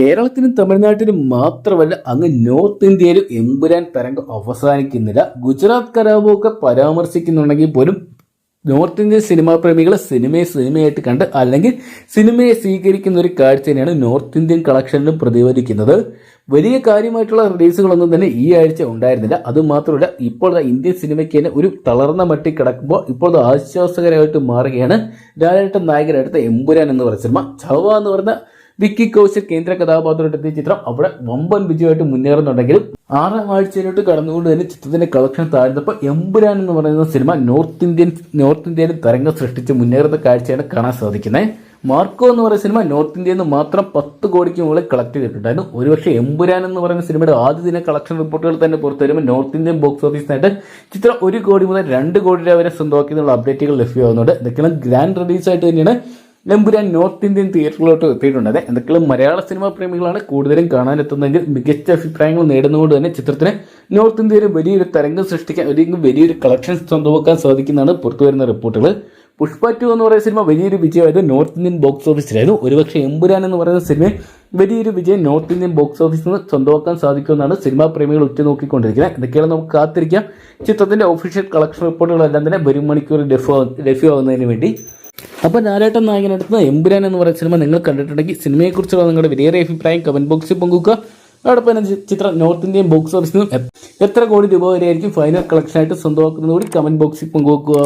കേരളത്തിനും തമിഴ്നാട്ടിനും മാത്രമല്ല അങ്ങ് നോർത്ത് ഇന്ത്യയിലും എമ്പുരാൻ തരംഗം അവസാനിക്കുന്നില്ല. ഗുജറാത്ത് കലാപമൊക്കെ പരാമർശിക്കുന്നുണ്ടെങ്കിൽ പോലും നോർത്ത് ഇന്ത്യൻ സിനിമാ പ്രേമികളെ സിനിമയെ സിനിമയായിട്ട് കണ്ട് അല്ലെങ്കിൽ സിനിമയെ സ്വീകരിക്കുന്ന ഒരു കാഴ്ച തന്നെയാണ് നോർത്ത് ഇന്ത്യൻ കളക്ഷനിലും പ്രതിഫലിക്കുന്നത്. വലിയ കാര്യമായിട്ടുള്ള റിലീസുകളൊന്നും തന്നെ ഈ ആഴ്ച ഉണ്ടായിരുന്നില്ല. അതുമാത്രമല്ല ഇപ്പോൾ ഇന്ത്യൻ സിനിമയ്ക്ക് തന്നെ ഒരു തളർന്ന മട്ടി കിടക്കുമ്പോൾ ഇപ്പോൾ ആശ്വാസകരമായിട്ട് മാറുകയാണ് ലാലേട്ടൻ നായകനടുത്ത എമ്പുരാൻ എന്ന് പറഞ്ഞ സിനിമ. ചവ എന്ന് പറയുന്ന വിക്കി കൗശൽ കേന്ദ്ര കഥാപാത്രമായിട്ട് എത്തിയ ചിത്രം അവിടെ വമ്പൻ വിജയമായിട്ട് മുന്നേറുന്നുണ്ടെങ്കിലും ആറാം ആഴ്ചയിലോട്ട് കടന്നുകൊണ്ട് തന്നെ ചിത്രത്തിന്റെ കളക്ഷൻ താഴ്ന്നപ്പോൾ എമ്പുരാൻ എന്ന് പറയുന്ന സിനിമ നോർത്ത് ഇന്ത്യൻ നോർത്ത് ഇന്ത്യയിൽ തരംഗം സൃഷ്ടിച്ച് മുന്നേറുന്ന കാഴ്ചയാണ് കാണാൻ സാധിക്കുന്നത്. മാർക്കോ എന്ന് പറയുന്ന സിനിമ നോർത്ത് ഇന്ത്യയിൽ നിന്ന് മാത്രം പത്ത് കോടിക്ക് മുകളിൽ കളക്ട് ചെയ്തിട്ടുണ്ടായിരുന്നു. ഒരുപക്ഷെ എമ്പുരാൻ എന്ന് പറയുന്ന സിനിമയുടെ ആദ്യ ദിന കളക്ഷൻ റിപ്പോർട്ടുകൾ തന്നെ പുറത്തു വരുമ്പോൾ നോർത്ത് ഇന്ത്യൻ ബോക്സ് ഓഫീസിനായിട്ട് ചിത്രം ഒരു കോടി മുതൽ രണ്ട് കോടി രൂപ വരെ സ്വന്തമാക്കി എന്നുള്ള അപ്ഡേറ്റുകൾ ലഭ്യമാകുന്നുണ്ട്. ഇതൊക്കെയാണ് ഗ്രാൻഡ് റിലീസായിട്ട് തന്നെയാണ് എമ്പുരാൻ നോർത്ത് ഇന്ത്യൻ തിയേറ്ററിലോട്ട് എത്തിയിട്ടുണ്ട്. അതെ എന്തൊക്കെയുള്ള മലയാള സിനിമാ പ്രേമികളാണ് കൂടുതലും കാണാനെത്തുന്നതെങ്കിൽ മികച്ച അഭിപ്രായങ്ങൾ നേടുന്നതുകൊണ്ട് തന്നെ ചിത്രത്തിന് നോർത്ത് ഇന്ത്യയിൽ വലിയൊരു തരംഗം സൃഷ്ടിക്കാൻ അല്ലെങ്കിൽ വലിയൊരു കളക്ഷൻ സ്വന്തമാക്കാൻ സാധിക്കുന്നതാണ് പുറത്തു വരുന്ന റിപ്പോർട്ടുകൾ. പുഷ്പ ടു എന്ന് പറയുന്ന സിനിമ വലിയൊരു വിജയമായത് നോർത്ത് ഇന്ത്യൻ ബോക്സ് ഓഫീസിലായിരുന്നു. ഒരുപക്ഷെ എമ്പുരാൻ എന്ന് പറയുന്ന സിനിമ വലിയൊരു വിജയം നോർത്ത് ഇന്ത്യൻ ബോക്സ് ഓഫീസിൽ നിന്ന് സ്വന്തമാക്കാൻ സാധിക്കുമെന്നാണ് സിനിമാ പ്രേമികൾ ഉറ്റുനോക്കിക്കൊണ്ടിരിക്കുന്നത് ഇതൊക്കെയാണ് നമുക്ക് കാത്തിരിക്കാം. ചിത്രത്തിന്റെ ഒഫീഷ്യൽ കളക്ഷൻ റിപ്പോർട്ടുകളെല്ലാം തന്നെ വരും മണിക്കൂർ ലഭ്യമാ- ലഭ്യമാകുന്നതിന് വേണ്ടി. അപ്പോൾ നാരായട്ടൻ നായകനെടുത്ത എമ്പുരാൻ എന്ന് പറയുന്ന സിനിമ നിങ്ങൾ കണ്ടിട്ടുണ്ടെങ്കിൽ സിനിമയെക്കുറിച്ചുള്ള നിങ്ങളുടെ വിലയേറിയ അഭിപ്രായം കമന്റ് ബോക്സിൽ പങ്കുവെക്കുക. അതോടൊപ്പം തന്നെ ചിത്രം നോർത്ത് ഇന്ത്യൻ ബോക്സ് ഓഫീസിൽ നിന്നും എത്ര കോടി രൂപ വരെയായിരിക്കും ഫൈനൽ കളക്ഷനായിട്ട് സ്വന്തമാക്കുന്നത് കൂടി കമന്റ് ബോക്സിൽ പങ്കുവെക്കുക.